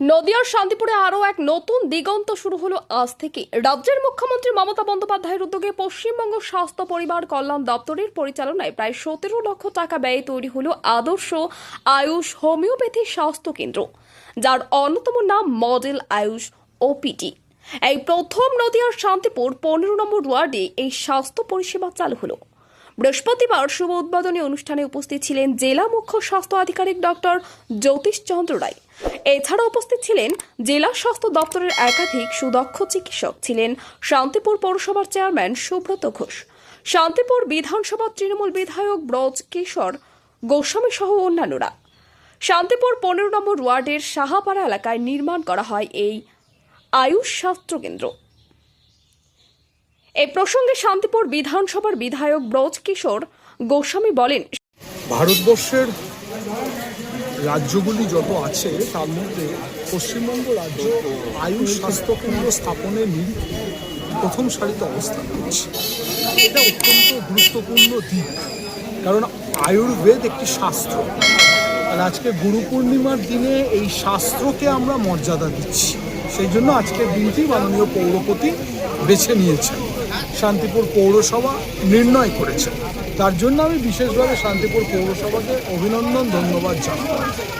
নদিয়ার শান্তিপুরে আরও এক নতুন দিগন্ত শুরু হলো আজ থেকে। রাজ্যের মুখ্যমন্ত্রী মমতা বন্দ্যোপাধ্যায়ের উদ্যোগে পশ্চিমবঙ্গ স্বাস্থ্য পরিবার কল্যাণ দপ্তরের পরিচালনায় প্রায় সতেরো লক্ষ টাকা ব্যয়ে তৈরি হলো আদর্শ আয়ুষ হোমিওপ্যাথি স্বাস্থ্য কেন্দ্র, যার অন্যতম নাম মডেল আয়ুষ ওপিটি এই প্রথম নদিয়ার শান্তিপুর পনেরো নম্বর ওয়ার্ডে এই স্বাস্থ্য পরিষেবা চালু হলো। বৃহস্পতিবার শুভ উদ্বোধনী অনুষ্ঠানে উপস্থিত ছিলেন জেলা মুখ্য স্বাস্থ্য আধিকারিক ডক্টর জ্যোতিষ চন্দ্র রায়। এছাড়া উপস্থিত ছিলেন জেলা স্বাস্থ্য দপ্তরের একাধিক সুদক্ষ চিকিৎসক ছিলেন শান্তিপুর পৌরসভার চেয়ারম্যান সুব্রত ঘোষ, শান্তিপুর বিধানসভার তৃণমূল বিধায়ক ব্রজ কিশোর গোস্বামী সহ অন্যান্যরা। শান্তিপুর পনেরো নম্বর ওয়ার্ডের সাহাপাড়া এলাকায় নির্মাণ করা হয় এই আয়ুষ স্বাস্থ্য কেন্দ্র। এই প্রসঙ্গে শান্তিপুর বিধানসভার বিধায়ক ব্রজ কিশোর গোস্বামী বলেন, ভারতবর্ষের রাজ্যগুলি যত আছে, তার মধ্যে পশ্চিমবঙ্গ রাজ্য আয়ুষ স্বাস্থ্য কেন্দ্র স্থাপনের নিরিখে প্রথম সারিতে অবস্থান করছে। এটা অত্যন্ত গুরুত্বপূর্ণ দিক, কারণ আয়ুর্বেদ একটি শাস্ত্র। আর আজকে গুরু পূর্ণিমার দিনে এই শাস্ত্রকে আমরা মর্যাদা দিচ্ছি। সেই জন্য আজকের দিনটি মাননীয় পৌরপতি বেছে নিয়েছেন। শান্তিপুর পৌরসভা নির্ণয় করেছে। তার জন্য আমি বিশেষভাবে শান্তিপুর পৌরসভাকে অভিনন্দন ধন্যবাদ জানাব।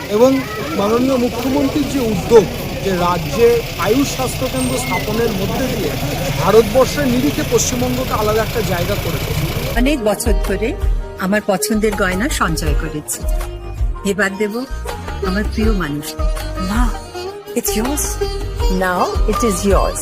এবং মাননীয় মুখ্যমন্ত্রীর যে উদ্যোগ যে রাজ্যে আয়ুষ স্বাস্থ্যকেন্দ্র স্থাপনের মধ্যে দিয়ে ভারতবর্ষের নিরিখে পশ্চিমবঙ্গকে আলাদা একটা জায়গা করে অনেক বছর ধরে আমার পছন্দের গয়না সঞ্চয় করেছি। এবার দেব আমার প্রিয় মানুষ না it's yours. Now it is yours.